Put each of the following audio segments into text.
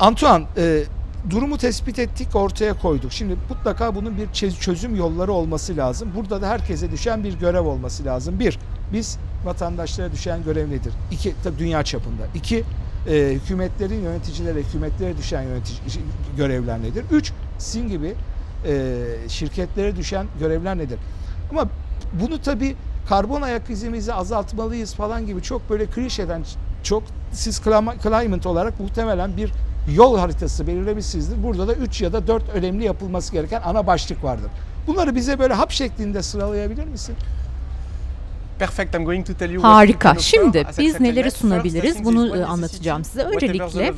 Antoine, e, durumu tespit ettik, ortaya koyduk. Şimdi mutlaka bunun bir çö- çözüm yolları olması lazım. Burada da herkese düşen bir görev olması lazım. Bir, biz vatandaşlara düşen görev nedir? İki, tabii dünya çapında. İki, e, hükümetlerin yöneticilere, hükümetlere düşen yönetici görevler nedir? Üç, sizin gibi e, şirketlere düşen görevler nedir? Ama bunu tabii karbon ayak izimizi azaltmalıyız falan gibi çok böyle klişeden çok siz clima- climate olarak muhtemelen bir yol haritası belirlemişsinizdir. Burada da 3 ya da 4 önemli yapılması gereken ana başlık vardır. Bunları bize böyle hap şeklinde sıralayabilir misin? Harika. Şimdi biz neleri sunabiliriz? Bunu e, anlatacağım size. Öncelikle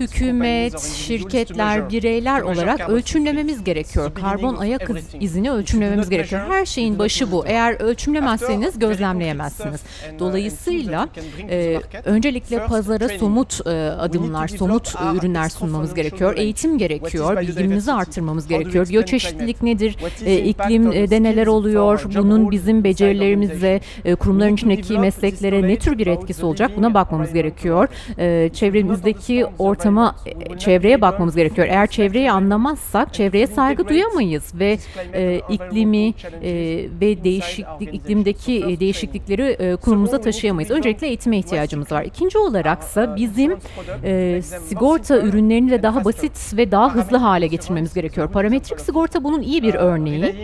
hükümet, şirketler, bireyler olarak ölçümlememiz gerekiyor. Karbon ayak izini ölçümlememiz gerekiyor. Her şeyin başı bu. Eğer ölçümlemezseniz gözlemleyemezsiniz. uh, Dolayısıyla e, öncelikle pazara somut e, adımlar, somut ürünler sunmamız gerekiyor. Eğitim gerekiyor, bilgimizi artırmamız gerekiyor. Biyoçeşitlilik nedir? E, the impact iklim of e, neler oluyor? Bunun bizim inside becerilerimize, e, kurumların içindeki mesleklere ne tür bir etkisi olacak? Buna bakmamız environment. gerekiyor. E, çevremizdeki ortama, e, çevreye bakmamız gerekiyor. Eğer çevreyi anlamazsak çevreye saygı duyamayız ve e, iklimi e, ve değişiklik iklimdeki e, değişiklikleri e, kurumumuza taşıyamayız. Öncelikle eğitime ihtiyacımız var. İkinci olaraksa bizim e, sigorta ürünlerini de daha basit ve daha hızlı hale getirmemiz gerekiyor. Parametrik sigorta bunun iyi bir örneği.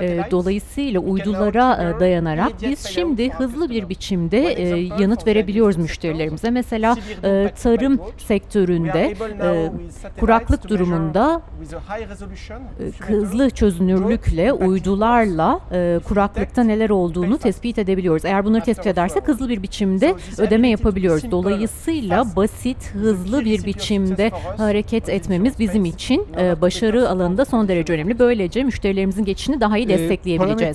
E, dolayısıyla uydulara e, dayanarak biz şimdi hızlı bir biçimde e, yanıt verebiliyoruz müşterilerimize. Mesela e, tarım sektöründe e, kuraklık durumunda e, hızlı çözünürlükle, uydularla e, kuraklıkta neler olduğunu tespit edebiliyoruz. Eğer bunları tespit edersek hızlı bir biçimde ödeme yapabiliyoruz. Dolayısıyla basit, hızlı bir biçimde hareket etmemiz bizim için e, başarı alanında son derece önemli. Böylece müşterilerimizin geçişini daha iyi Ee, destekleyebileceğiz.